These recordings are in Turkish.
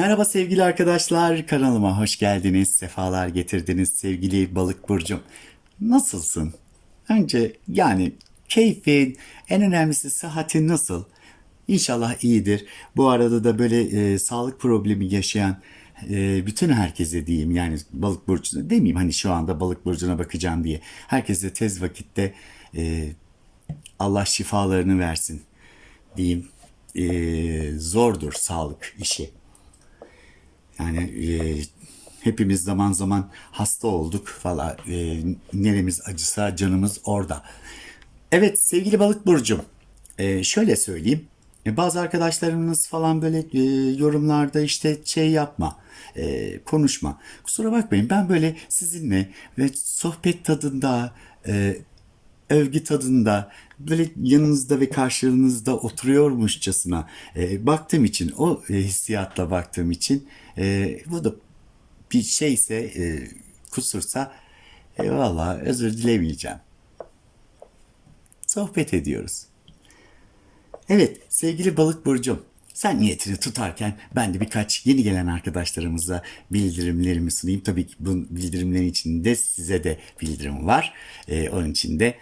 Merhaba sevgili arkadaşlar, kanalıma hoş geldiniz, sefalar getirdiniz sevgili balık burcum. Nasılsın? Önce yani keyfin, en önemlisi sıhhatin nasıl? İnşallah iyidir. Bu arada da böyle e, sağlık problemi yaşayan e, bütün herkese diyeyim yani balık burcuna demeyeyim hani şu anda balık burcuna bakacağım diye. Herkese tez vakitte e, Allah şifalarını versin diyeyim. E, zordur sağlık işi. Yani e, hepimiz zaman zaman hasta olduk falan. E, neremiz acısa canımız orada. Evet sevgili balık burcum. e, şöyle söyleyeyim. E, bazı arkadaşlarımız falan böyle e, yorumlarda işte şey yapma, e, konuşma. Kusura bakmayın ben böyle sizinle ve sohbet tadında, e, övgü tadında böyle yanınızda ve karşınızda oturuyormuşçasına e, baktığım için o e, hissiyatla baktığım için e, bu da bir şeyse e, kusursa e, valla özür dilemeyeceğim. Sohbet ediyoruz. Evet sevgili balık burcum sen niyetini tutarken ben de birkaç yeni gelen arkadaşlarımıza bildirimlerimi sunayım. Tabii ki bu bildirimlerin içinde size de bildirim var. Ee, onun için de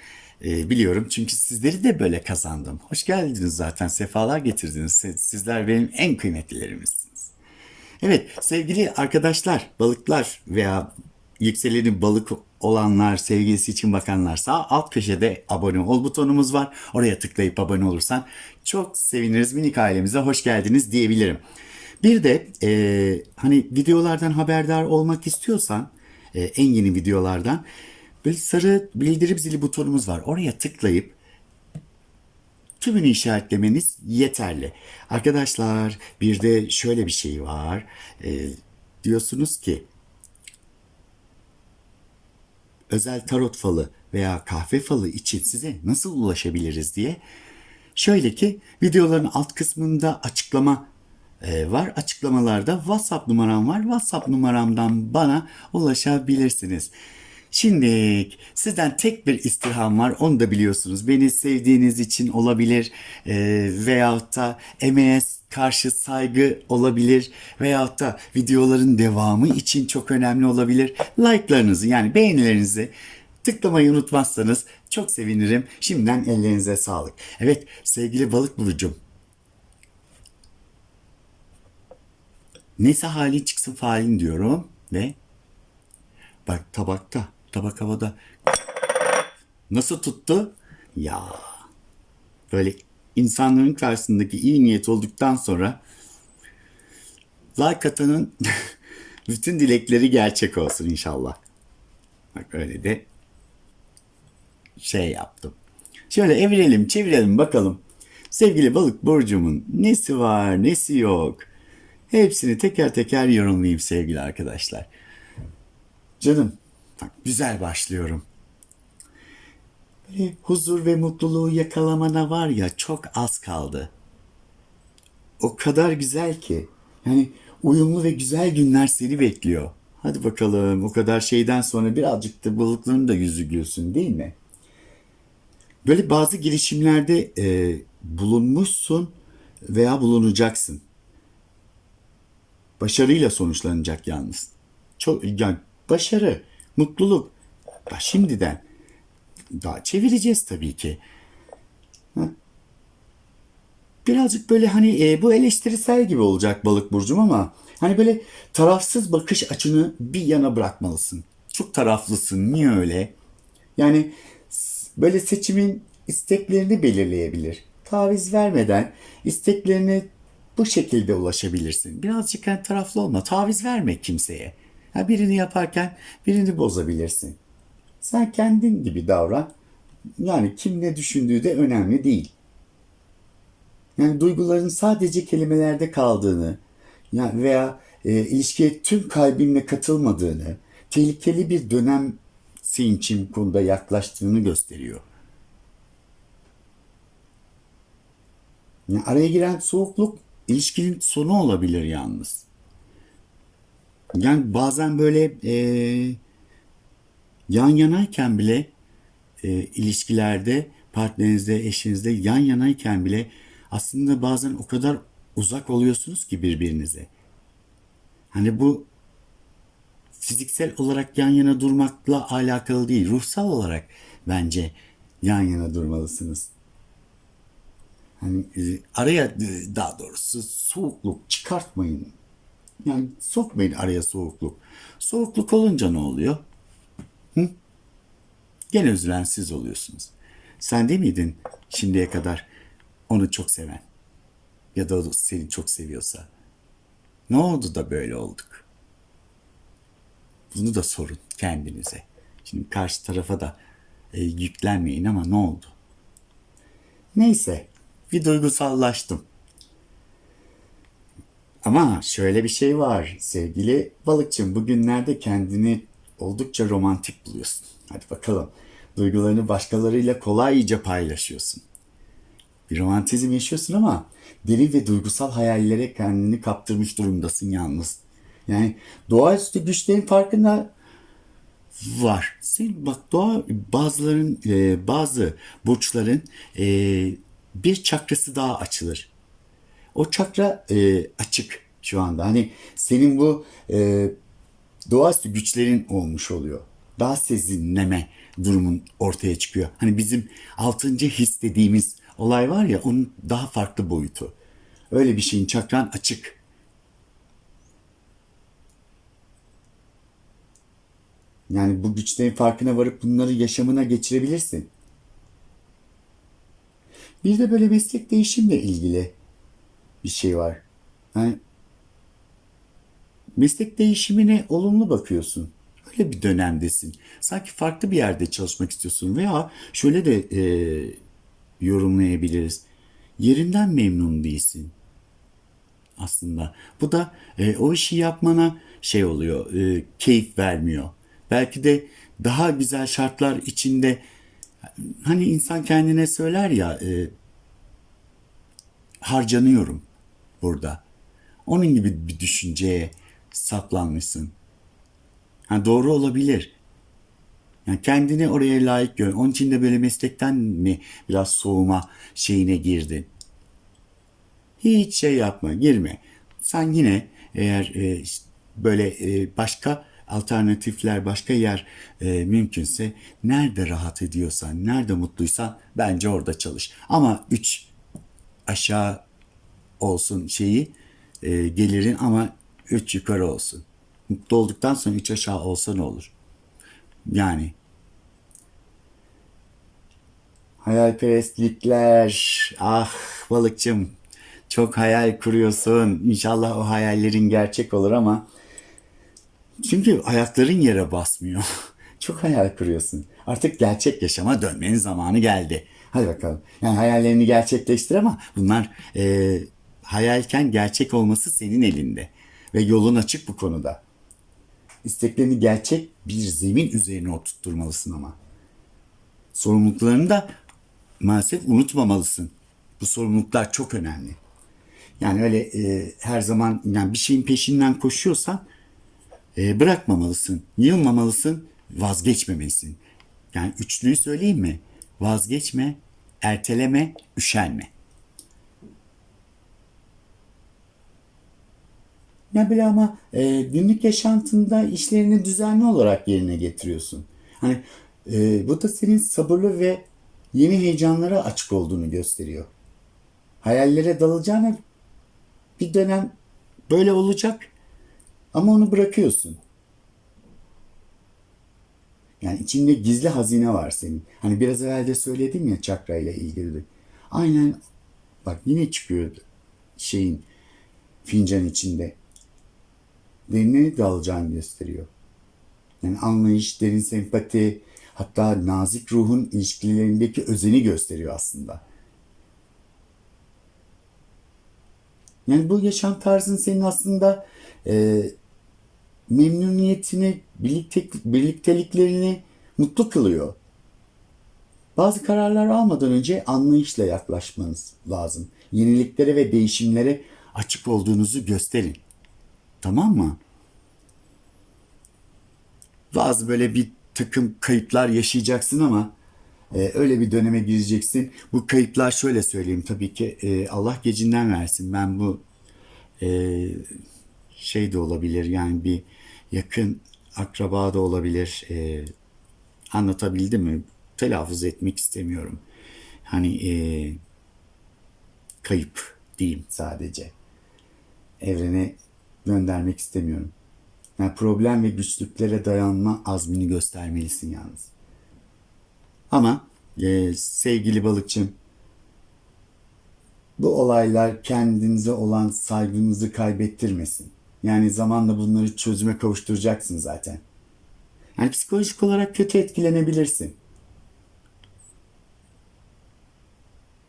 e, biliyorum çünkü sizleri de böyle kazandım. Hoş geldiniz zaten sefalar getirdiniz. Siz- Sizler benim en kıymetlilerimizsiniz. Evet sevgili arkadaşlar, balıklar veya yükseleni balık olanlar, sevgilisi için bakanlar sağ alt köşede abone ol butonumuz var. Oraya tıklayıp abone olursan çok seviniriz. Minik ailemize hoş geldiniz diyebilirim. Bir de e, hani videolardan haberdar olmak istiyorsan e, en yeni videolardan böyle sarı bildirim zili butonumuz var. Oraya tıklayıp tümünü işaretlemeniz yeterli. Arkadaşlar bir de şöyle bir şey var. Ee, diyorsunuz ki özel tarot falı veya kahve falı için size nasıl ulaşabiliriz diye. Şöyle ki videoların alt kısmında açıklama e, var. Açıklamalarda WhatsApp numaram var. WhatsApp numaramdan bana ulaşabilirsiniz. Şimdi sizden tek bir istirham var. Onu da biliyorsunuz. Beni sevdiğiniz için olabilir e, veyahut da emeğe karşı saygı olabilir veyahut da videoların devamı için çok önemli olabilir. Like'larınızı yani beğenilerinizi tıklamayı unutmazsanız çok sevinirim. Şimdiden ellerinize sağlık. Evet sevgili balık bulucum. Neyse halin çıksın falin diyorum ve bak tabakta, tabak havada. Nasıl tuttu? Ya böyle insanların karşısındaki iyi niyet olduktan sonra like atanın bütün dilekleri gerçek olsun inşallah. Bak öyle de şey yaptım. Şöyle evirelim çevirelim bakalım. Sevgili balık burcumun nesi var nesi yok. Hepsini teker teker yorumlayayım sevgili arkadaşlar. Canım güzel başlıyorum. Böyle huzur ve mutluluğu yakalamana var ya çok az kaldı. O kadar güzel ki. Yani uyumlu ve güzel günler seni bekliyor. Hadi bakalım o kadar şeyden sonra birazcık da balıkların da yüzü gülsün değil mi? Böyle bazı girişimlerde e, bulunmuşsun veya bulunacaksın. Başarıyla sonuçlanacak yalnız. Çok yani başarı, mutluluk. Bak şimdiden daha çevireceğiz tabii ki. Birazcık böyle hani e, bu eleştirisel gibi olacak balık burcum ama hani böyle tarafsız bakış açını bir yana bırakmalısın. Çok taraflısın. Niye öyle? Yani böyle seçimin isteklerini belirleyebilir. Taviz vermeden isteklerine bu şekilde ulaşabilirsin. Birazcık hani taraflı olma. Taviz verme kimseye. Ha, birini yaparken birini bozabilirsin. Sen kendin gibi davran. Yani kim ne düşündüğü de önemli değil. Yani duyguların sadece kelimelerde kaldığını ya veya e, ilişkiye tüm kalbinle katılmadığını, tehlikeli bir dönem senin için konuda yaklaştığını gösteriyor. Yani araya giren soğukluk ilişkinin sonu olabilir yalnız. Yani bazen böyle e, yan yanayken bile e, ilişkilerde partnerinizde, eşinizde yan yanayken bile aslında bazen o kadar uzak oluyorsunuz ki birbirinize. Hani bu fiziksel olarak yan yana durmakla alakalı değil. Ruhsal olarak bence yan yana durmalısınız. Hani e, araya e, daha doğrusu soğukluk çıkartmayın. Yani sokmayın araya soğukluk. Soğukluk olunca ne oluyor? Hı? Gene üzülen siz oluyorsunuz. Sen değil miydin şimdiye kadar onu çok seven? Ya da o seni çok seviyorsa. Ne oldu da böyle olduk? Bunu da sorun kendinize. Şimdi karşı tarafa da e, yüklenmeyin ama ne oldu? Neyse bir duygusallaştım. Ama şöyle bir şey var sevgili balıkçım. Bugünlerde kendini oldukça romantik buluyorsun. Hadi bakalım. Duygularını başkalarıyla kolayca paylaşıyorsun. Bir romantizm yaşıyorsun ama derin ve duygusal hayallere kendini kaptırmış durumdasın yalnız. Yani doğaüstü güçlerin farkında var. Sen bak doğa bazıların e, bazı burçların e, bir çakrası daha açılır. O çakra e, açık şu anda. Hani senin bu e, doğaüstü güçlerin olmuş oluyor. Daha sezinleme durumun ortaya çıkıyor. Hani bizim altıncı his dediğimiz olay var ya onun daha farklı boyutu. Öyle bir şeyin çakran açık. Yani bu güçlerin farkına varıp bunları yaşamına geçirebilirsin. Bir de böyle meslek değişimle ilgili bir şey var. Yani meslek değişimine olumlu bakıyorsun. Öyle bir dönemdesin. Sanki farklı bir yerde çalışmak istiyorsun veya şöyle de e, yorumlayabiliriz. Yerinden memnun değilsin aslında. Bu da e, o işi yapmana şey oluyor, e, keyif vermiyor. Belki de daha güzel şartlar içinde hani insan kendine söyler ya e, harcanıyorum burada. Onun gibi bir düşünceye saplanmışsın. Ha, doğru olabilir. Yani kendini oraya layık gör. Onun için de böyle meslekten mi biraz soğuma şeyine girdin? Hiç şey yapma, girme. Sen yine eğer e, böyle e, başka alternatifler, başka yer e, mümkünse nerede rahat ediyorsan, nerede mutluysan bence orada çalış. Ama üç aşağı olsun şeyi e, gelirin ama üç yukarı olsun. Mutlu olduktan sonra üç aşağı olsa ne olur? Yani hayalperestlikler ah balıkçım çok hayal kuruyorsun. İnşallah o hayallerin gerçek olur ama çünkü ayakların yere basmıyor. Çok hayal kuruyorsun. Artık gerçek yaşama dönmenin zamanı geldi. Hadi bakalım. Yani hayallerini gerçekleştir ama bunlar e, hayalken gerçek olması senin elinde. Ve yolun açık bu konuda. İsteklerini gerçek bir zemin üzerine oturtturmalısın ama. Sorumluluklarını da maalesef unutmamalısın. Bu sorumluluklar çok önemli. Yani öyle e, her zaman yani bir şeyin peşinden koşuyorsan e, bırakmamalısın, yılmamalısın, vazgeçmemelisin. Yani üçlüyü söyleyeyim mi? Vazgeçme, erteleme, üşenme. Ya böyle ama e, günlük yaşantında işlerini düzenli olarak yerine getiriyorsun. Hani e, bu da senin sabırlı ve yeni heyecanlara açık olduğunu gösteriyor. Hayallere dalacağına bir dönem böyle olacak ama onu bırakıyorsun. Yani içinde gizli hazine var senin. Hani biraz evvel de söyledim ya çakra ile ilgili. Aynen bak yine çıkıyor şeyin fincan içinde. Derine dalacağını gösteriyor. Yani anlayış, derin sempati, hatta nazik ruhun ilişkilerindeki özeni gösteriyor aslında. Yani bu yaşam tarzın senin aslında e, memnuniyetini, birlikte, birlikteliklerini mutlu kılıyor. Bazı kararlar almadan önce anlayışla yaklaşmanız lazım. Yeniliklere ve değişimlere açık olduğunuzu gösterin. Tamam mı? Bazı böyle bir takım kayıplar yaşayacaksın ama e, öyle bir döneme gireceksin. Bu kayıplar şöyle söyleyeyim tabii ki e, Allah gecinden versin. Ben bu e, şey de olabilir yani bir yakın akraba da olabilir. Ee, anlatabildim mi? Telaffuz etmek istemiyorum. Hani ee, kayıp diyeyim sadece. Evrene göndermek istemiyorum. Yani problem ve güçlüklere dayanma azmini göstermelisin yalnız. Ama e, sevgili balıkçım bu olaylar kendinize olan saygınızı kaybettirmesin. Yani zamanla bunları çözüme kavuşturacaksın zaten. Yani psikolojik olarak kötü etkilenebilirsin.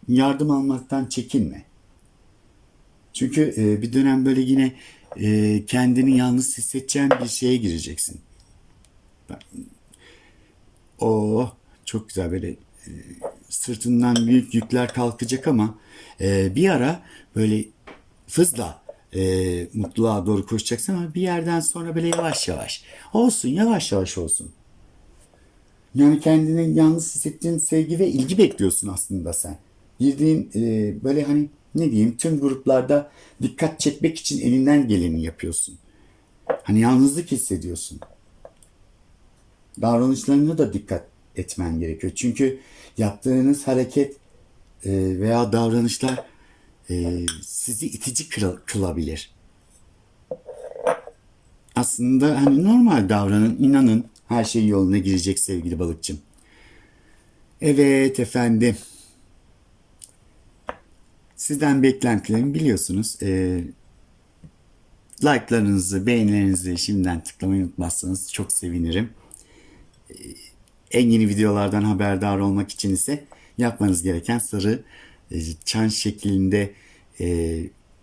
Yardım almaktan çekinme. Çünkü e, bir dönem böyle yine e, kendini yalnız hissedeceğin bir şeye gireceksin. O çok güzel böyle e, sırtından büyük yükler kalkacak ama e, bir ara böyle hızla e, mutluluğa doğru koşacaksın ama bir yerden sonra böyle yavaş yavaş olsun yavaş yavaş olsun. Yani kendini yalnız hissettiğin sevgi ve ilgi bekliyorsun aslında sen. Girdiğin e, böyle hani ne diyeyim tüm gruplarda dikkat çekmek için elinden geleni yapıyorsun. Hani yalnızlık hissediyorsun. Davranışlarına da dikkat etmen gerekiyor. Çünkü yaptığınız hareket e, veya davranışlar e, sizi itici kıl- kılabilir. Aslında hani normal davranın, inanın her şey yoluna girecek sevgili balıkçım. Evet efendim. Sizden beklentilerimi biliyorsunuz. Ee, like'larınızı, beğenilerinizi şimdiden tıklamayı unutmazsanız çok sevinirim. Ee, en yeni videolardan haberdar olmak için ise yapmanız gereken sarı e, çan şeklinde e,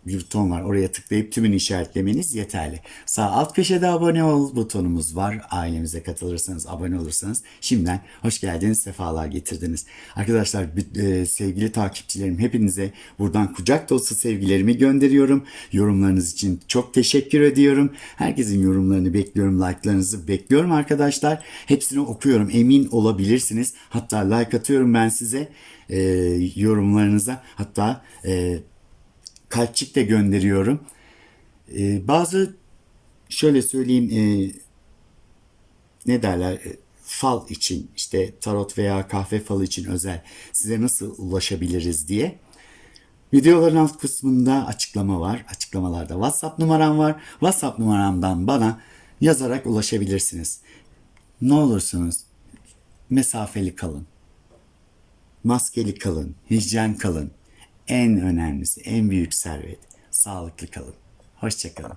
bir buton var. Oraya tıklayıp tümünü işaretlemeniz yeterli. Sağ alt köşede abone ol butonumuz var. Ailemize katılırsanız, abone olursanız şimdiden hoş geldiniz, sefalar getirdiniz. Arkadaşlar e, sevgili takipçilerim hepinize buradan kucak dolusu sevgilerimi gönderiyorum. Yorumlarınız için çok teşekkür ediyorum. Herkesin yorumlarını bekliyorum, like'larınızı bekliyorum arkadaşlar. Hepsini okuyorum, emin olabilirsiniz. Hatta like atıyorum ben size e, yorumlarınıza. Hatta e, kalpçik de gönderiyorum. Ee, bazı şöyle söyleyeyim e, ne derler e, fal için işte tarot veya kahve falı için özel size nasıl ulaşabiliriz diye. Videoların alt kısmında açıklama var. Açıklamalarda WhatsApp numaram var. WhatsApp numaramdan bana yazarak ulaşabilirsiniz. Ne olursunuz mesafeli kalın. Maskeli kalın, hijyen kalın en önemlisi, en büyük servet. Sağlıklı kalın. Hoşçakalın.